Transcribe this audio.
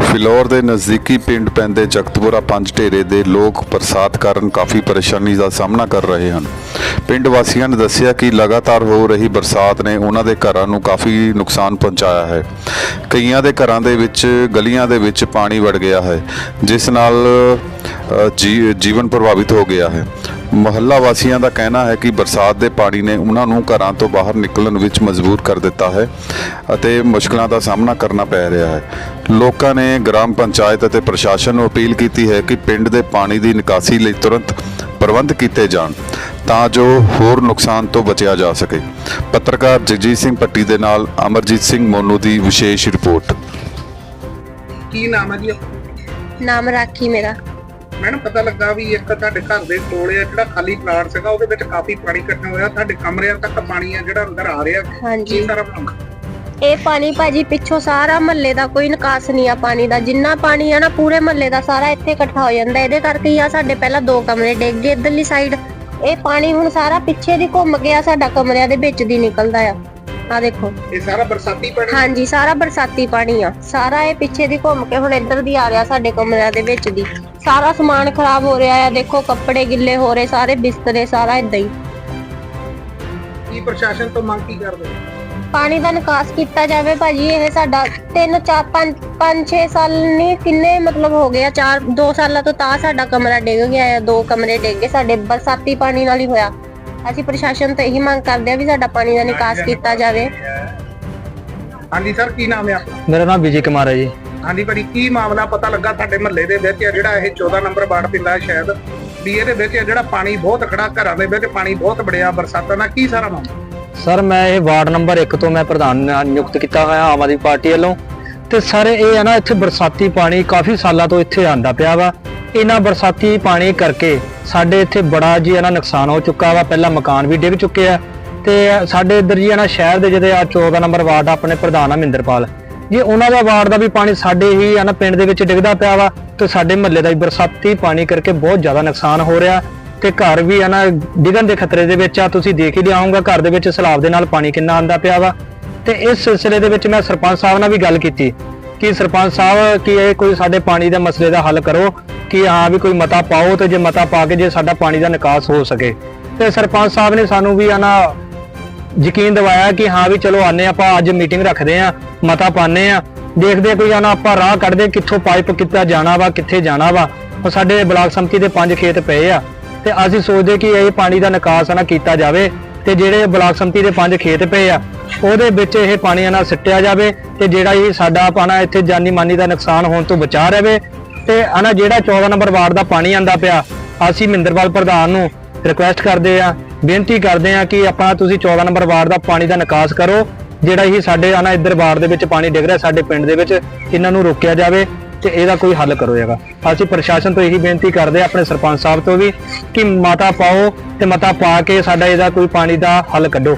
ਫਿਲੌਰ ਦੇ ਨਜ਼ਦੀਕੀ ਪਿੰਡ ਪੈਂਦੇ ਜਗਤਪੁਰਾ ਪੰਜ ਢੇਰੇ ਦੇ ਲੋਕ ਬਰਸਾਤ ਕਾਰਨ ਕਾਫੀ ਪਰੇਸ਼ਾਨੀ ਦਾ ਸਾਹਮਣਾ ਕਰ ਰਹੇ ਹਨ। ਪਿੰਡ ਵਾਸੀਆਂ ਨੇ ਦੱਸਿਆ ਕਿ ਲਗਾਤਾਰ ਹੋ ਰਹੀ ਬਰਸਾਤ ਨੇ ਉਹਨਾਂ ਦੇ ਘਰਾਂ ਨੂੰ ਕਾਫੀ ਨੁਕਸਾਨ ਪਹੁੰਚਾਇਆ ਹੈ। ਕਈਆਂ ਦੇ ਘਰਾਂ ਦੇ ਵਿੱਚ, ਗਲੀਆਂ ਦੇ ਵਿੱਚ ਪਾਣੀ ਵੜ ਗਿਆ ਹੈ, ਜਿਸ ਨਾਲ ਜੀ- ਜੀਵਨ ਪ੍ਰਭਾਵਿਤ ਹੋ ਗਿਆ ਹੈ। ਮੁਹੱਲਾ ਵਾਸੀਆਂ ਦਾ ਕਹਿਣਾ ਹੈ ਕਿ ਬਰਸਾਤ ਦੇ ਪਾਣੀ ਨੇ ਉਹਨਾਂ ਨੂੰ ਘਰਾਂ ਤੋਂ ਬਾਹਰ ਨਿਕਲਣ ਵਿੱਚ ਮਜਬੂਰ ਕਰ ਦਿੱਤਾ ਹੈ ਅਤੇ ਮੁਸ਼ਕਲਾਂ ਦਾ ਸਾਹਮਣਾ ਕਰਨਾ ਪੈ ਰਿਹਾ ਹੈ। ਲੋਕਾਂ ਨੇ ਗ੍ਰਾਮ ਪੰਚਾਇਤ ਅਤੇ ਪ੍ਰਸ਼ਾਸਨ ਨੂੰ ਅਪੀਲ ਕੀਤੀ ਹੈ ਕਿ ਪਿੰਡ ਦੇ ਪਾਣੀ ਦੀ ਨਿਕਾਸੀ ਲਈ ਤੁਰੰਤ ਪ੍ਰਬੰਧ ਕੀਤੇ ਜਾਣ ਤਾਂ ਜੋ ਹੋਰ ਨੁਕਸਾਨ ਤੋਂ ਬਚਿਆ ਜਾ ਸਕੇ। ਪੱਤਰਕਾਰ ਜਗਜੀਤ ਸਿੰਘ ਪੱਟੀ ਦੇ ਨਾਲ ਅਮਰਜੀਤ ਸਿੰਘ ਮੋਨੂ ਦੀ ਵਿਸ਼ੇਸ਼ ਰਿਪੋਰਟ। ਕੀ ਨਾਮ ਹੈ ਜੀ? ਨਾਮ ਰਾਖੀ ਮੇਰਾ। ਮੈਨੂੰ ਪਤਾ ਲੱਗਾ ਵੀ ਇੱਕ ਤੁਹਾਡੇ ਘਰ ਦੇ ਕੋਲੇ ਆ ਜਿਹੜਾ ਖਾਲੀ ਪਲਾਟ ਸੀਗਾ ਉਹਦੇ ਵਿੱਚ ਕਾਫੀ ਪਾਣੀ ਇਕੱਠਾ ਹੋਇਆ। ਤੁਹਾਡੇ ਕਮਰਿਆਂ ਤੱਕ ਪਾਣੀ ਆ ਜਿਹੜਾ ਅੰਦਰ ਆ ਰਿਹਾ। ਹਾਂਜੀ। ਕੀ ਸਾਰਾ ਬਣਾਉਂਦਾ ਇਹ ਪਾਣੀ ਭਾਜੀ ਪਿੱਛੋਂ ਸਾਰਾ ਮਹੱਲੇ ਦਾ ਕੋਈ ਨਿਕਾਸ ਨਹੀਂ ਆ ਪਾਣੀ ਦਾ। ਜਿੰਨਾ ਪਾਣੀ ਆ ਨਾ ਪੂਰੇ ਮਹੱਲੇ ਦਾ ਸਾਰਾ ਇੱਥੇ ਇਕੱਠਾ ਹੋ ਜਾਂਦਾ। ਇਹਦੇ ਕਰਕੇ ਹੀ ਆ ਸਾਡੇ ਪਹਿਲਾਂ ਦੋ ਕਮਰੇ ਡਿੱਗ ਗਏ ਇਧਰਲੀ ਸਾਈਡ ਇਹ ਪਾਣੀ ਹੁਣ ਸਾਰਾ ਪਿੱਛੇ ਦੀ ਘੁੰਮ ਗਿਆ ਸਾਡਾ ਕਮਰਿਆਂ ਦੇ ਵਿੱਚ ਦੀ ਨਿਕਲਦਾ ਆ। ਆ ਦੇਖੋ। ਇਹ ਸਾਰਾ ਬਰਸਾਤੀ ਪਾਣੀ? ਹਾਂਜੀ ਸਾਰਾ ਬਰਸਾਤੀ ਪਾਣੀ ਆ। ਸਾਰਾ ਇਹ ਪਿੱਛੇ ਦੀ ਘੁੰਮ ਕੇ ਹੁਣ ਇੱਧਰ ਦੀ ਆ ਰਿਹਾ ਸਾਡੇ ਕਮਰਿਆਂ ਦੇ ਵਿੱਚ ਦੀ। ਸਾਰਾ ਸਮਾਨ ਖਰਾਬ ਹੋ ਰਿਹਾ ਆ ਦੇਖੋ ਕੱਪੜੇ ਗਿੱਲੇ ਹੋ ਰਹੇ ਸਾਰੇ ਬਿਸਤਰੇ ਸਾਰਾ ਇਦਾਂ ਹੀ। ਕੀ ਪ੍ਰਸ਼ਾਸਨ ਤੋਂ ਮੰਗ ਕੀ ਕਰਦੇ? ਹੋ? ਪਾਣੀ ਦਾ ਨਿਕਾਸ ਕੀਤਾ ਜਾਵੇ ਭਾਜੀ ਇਹ ਸਾਡਾ 3 4 5 5 6 ਸਾਲ ਨਹੀਂ ਕਿੰਨੇ ਮਤਲਬ ਹੋ ਗਏ ਆ 4 2 ਸਾਲਾਂ ਤੋਂ ਤਾਂ ਸਾਡਾ ਕਮਰਾ ਡਿੱਗ ਗਿਆ ਹੈ ਦੋ ਕਮਰੇ ਡਿੱਗ ਗਏ ਸਾਡੇ ਬਰਸਾਤੀ ਪਾਣੀ ਨਾਲ ਹੀ ਹੋਇਆ। ਅਸੀਂ ਪ੍ਰਸ਼ਾਸਨ ਤੋਂ ਇਹੀ ਮੰਗ ਕਰਦੇ ਆ ਵੀ ਸਾਡਾ ਪਾਣੀ ਦਾ ਨਿਕਾਸ ਕੀਤਾ ਜਾਵੇ। ਹਾਂਜੀ। ਸਰ ਕੀ ਨਾਮ ਹੈ ਆਪਣਾ ਮੇਰਾ ਨਾਮ ਵਿਜੇ ਕੁਮਾਰ ਹੈ ਜੀ। ਹਾਂਜੀ ਭਾਜੀ ਕੀ ਮਾਮਲਾ ਪਤਾ ਲੱਗਾ ਤੁਹਾਡੇ ਮਹੱਲੇ ਦੇ ਵਿੱਚ? ਜਿਹੜਾ ਇਹ 14 ਨੰਬਰ ਵਾਰਡ ਪਿੰਦਾ ਹੈ ਸ਼ਾਇਦ ਵੀ ਇਹਦੇ ਵਿੱਚ ਜਿਹੜਾ ਪਾਣੀ ਬਹੁਤ ਖੜਾ ਘਰਾਂ ਦੇ ਵਿੱਚ ਪਾਣੀ ਬਹੁਤ ਬੜਿਆ ਬਰਸਾਤਾਂ ਦਾ ਕੀ ਸਾਰਾ ਮਾਮਲਾ? ਸਰ ਮੈਂ ਇਹ ਵਾਰਡ ਨੰਬਰ 1 ਤੋਂ ਮੈਂ ਪ੍ਰਧਾਨ ਨਿਯੁਕਤ ਕੀਤਾ ਹੋਇਆ ਆਮ ਆਦਮੀ ਪਾਰਟੀ ਵੱਲੋਂ। ਤੇ ਸਰ ਇਹ ਹੈ ਨਾ ਇੱਥੇ ਬਰਸਾਤੀ ਪਾਣੀ ਕਾਫੀ ਸਾਲਾਂ ਤੋਂ ਇੱਥੇ ਆਂਦਾ ਪਿਆ ਵਾ। ਇਹਨਾਂ ਬਰਸਾਤੀ ਪਾਣੀ ਕਰਕੇ ਸਾਡੇ ਇੱਥੇ ਬੜਾ ਜੀ ਹੈ ਨਾ ਨੁਕਸਾਨ ਹੋ ਚੁੱਕਾ ਵਾ। ਪਹਿਲਾਂ ਮਕਾਨ ਵੀ ਡਿੱਗ ਚੁੱਕੇ ਆ ਤੇ ਸਾਡੇ ਇੱਧਰ ਜੀ ਹੈ ਨਾ ਸ਼ਹਿਰ ਦੇ ਜਿਹੜੇ ਆ 14 ਨੰਬਰ ਵਾਰਡ ਆ, ਆਪਣੇ ਪ੍ਰਧਾਨ ਆ ਮਹਿੰਦਰਪਾਲ ਜੇ ਉਹਨਾਂ ਦਾ ਵਾਰਡ ਦਾ ਵੀ ਪਾਣੀ ਸਾਡੇ ਹੀ ਆ ਨਾ ਪਿੰਡ ਦੇ ਵਿੱਚ ਡਿੱਗਦਾ ਪਿਆ ਵਾ ਤੇ ਸਾਡੇ ਮਹੱਲੇ ਦਾ ਵੀ ਬਰਸਾਤੀ ਪਾਣੀ ਕਰਕੇ ਬਹੁਤ ਜ਼ਿਆਦਾ ਨੁਕਸਾਨ ਹੋ ਰਿਹਾ। ਤੇ ਘਰ ਵੀ ਆ ਨਾ ਡਿੱਗਣ ਦੇ ਖਤਰੇ ਦੇ ਵਿੱਚ ਆ। ਤੁਸੀਂ ਦੇਖ ਹੀ ਲਿਆਉਂਗਾ ਘਰ ਦੇ ਵਿੱਚ ਸਲਾਬ ਦੇ ਨਾਲ ਪਾਣੀ ਕਿੰਨਾ ਆਂਦਾ ਪਿਆ ਵਾ। ਤੇ ਇਸ ਸਿਲਸਿਲੇ ਦੇ ਵਿੱਚ ਮੈਂ ਸਰਪੰਚ ਸਾਹਿਬ ਨਾਲ ਵੀ ਗੱਲ ਕੀਤੀ ਕਿ ਸਰਪੰਚ ਸਾਹਿਬ, ਕਿ ਇਹ ਕੋਈ ਸਾਡੇ ਪਾਣੀ ਦੇ ਮਸਲੇ ਦਾ ਹੱਲ ਕਰੋ, ਕਿ ਹਾਂ ਵੀ ਕੋਈ ਮਤਾ ਪਾਓ ਤੇ ਜੇ ਮਤਾ ਪਾ ਕੇ ਜੇ ਸਾਡਾ ਪਾਣੀ ਦਾ ਨਿਕਾਸ ਹੋ ਸਕੇ। ਤੇ ਸਰਪੰਚ ਸਾਹਿਬ ਨੇ ਸਾਨੂੰ ਵੀ ਆ ਨਾ ਯਕੀਨ ਦਿਵਾਇਆ ਕਿ ਹਾਂ ਵੀ ਚਲੋ ਆਨੇ ਆਪਾਂ, ਅੱਜ ਮੀਟਿੰਗ ਰੱਖਦੇ ਆ ਮਤਾ ਪਾਣੇ ਆ ਦੇਖਦੇ ਆ ਕੋਈ ਆ ਨਾ ਆਪਾਂ ਰਾਹ ਕੱਢਦੇ ਕਿੱਥੋਂ ਪਾਈਪ ਕਿੱਥੇ ਜਾਣਾ ਵਾ, ਕਿੱਥੇ ਜਾਣਾ ਵਾ। ਉਹ ਸਾਡੇ ਬਲਾਕ ਸੰਮਤੀ ਦੇ ਪੰਜ ਖੇਤ ਪਏ ਆ ਤੇ ਅਸੀਂ ਸੋਚਦੇ ਕਿ ਇਹ ਪਾਣੀ ਦਾ ਨਿਕਾਸ ਆ ਨਾ ਕੀਤਾ ਜਾਵੇ। ਤੇ ਜਿਹੜੇ ਬਲਾਕ ਸੰਮਤੀ ਦੇ ਪੰਜ ਖੇਤ ਪਏ ਆ, ਉਹਦੇ ਵਿੱਚ ਇਹ ਪਾਣੀ ਆ ਨਾ ਸਿੱਟਿਆ ਜਾਵੇ ਤੇ ਜਿਹੜਾ ਇਹ ਸਾਡਾ ਪਾਣਾ ਇੱਥੇ ਜਾਨੀ ਮਾਨੀ ਦਾ ਨੁਕਸਾਨ ਹੋਣ ਤੋਂ ਬਚਾ ਰਹੇ। ਤੇ ਆ ਨਾ ਜਿਹੜਾ 14 ਨੰਬਰ ਵਾਰਡ ਦਾ ਪਾਣੀ ਆਂਦਾ ਪਿਆ, ਅਸੀਂ ਮਹਿੰਦਰਪਾਲ ਪ੍ਰਧਾਨ ਨੂੰ ਰਿਕੁਐਸਟ ਕਰਦੇ ਆ, ਬੇਨਤੀ ਕਰਦੇ ਆ ਕਿ ਆਪਾਂ ਤੁਸੀਂ 14 ਨੰਬਰ ਵਾਰਡ ਦਾ ਪਾਣੀ ਦਾ ਨਿਕਾਸ ਕਰੋ, ਜਿਹੜਾ ਇਹ ਸਾਡੇ ਆ ਨਾ ਇੱਧਰ ਵਾਰਡ ਦੇ ਵਿੱਚ ਪਾਣੀ ਡਿੱਗ ਰਿਹਾ, ਸਾਡੇ ਪਿੰਡ ਦੇ ਵਿੱਚ, ਇਹਨਾਂ ਨੂੰ ਰੋਕਿਆ ਜਾਵੇ। ਤੇ ਇਹਦਾ ਕੋਈ ਹੱਲ ਕਰੋ ਜਾਗਾ। ਅਸੀਂ ਪ੍ਰਸ਼ਾਸਨ ਤੋਂ ਇਹੀ ਬੇਨਤੀ ਕਰਦੇ ਆ ਆਪਣੇ ਸਰਪੰਚ ਸਾਹਿਬ ਤੋਂ ਵੀ, ਕਿ ਮਤਾ ਪਾਓ ਤੇ ਮਤਾ ਪਾ ਕੇ ਸਾਡਾ ਇਹਦਾ ਕੋਈ ਪਾਣੀ ਦਾ ਹੱਲ ਕੱਢੋ।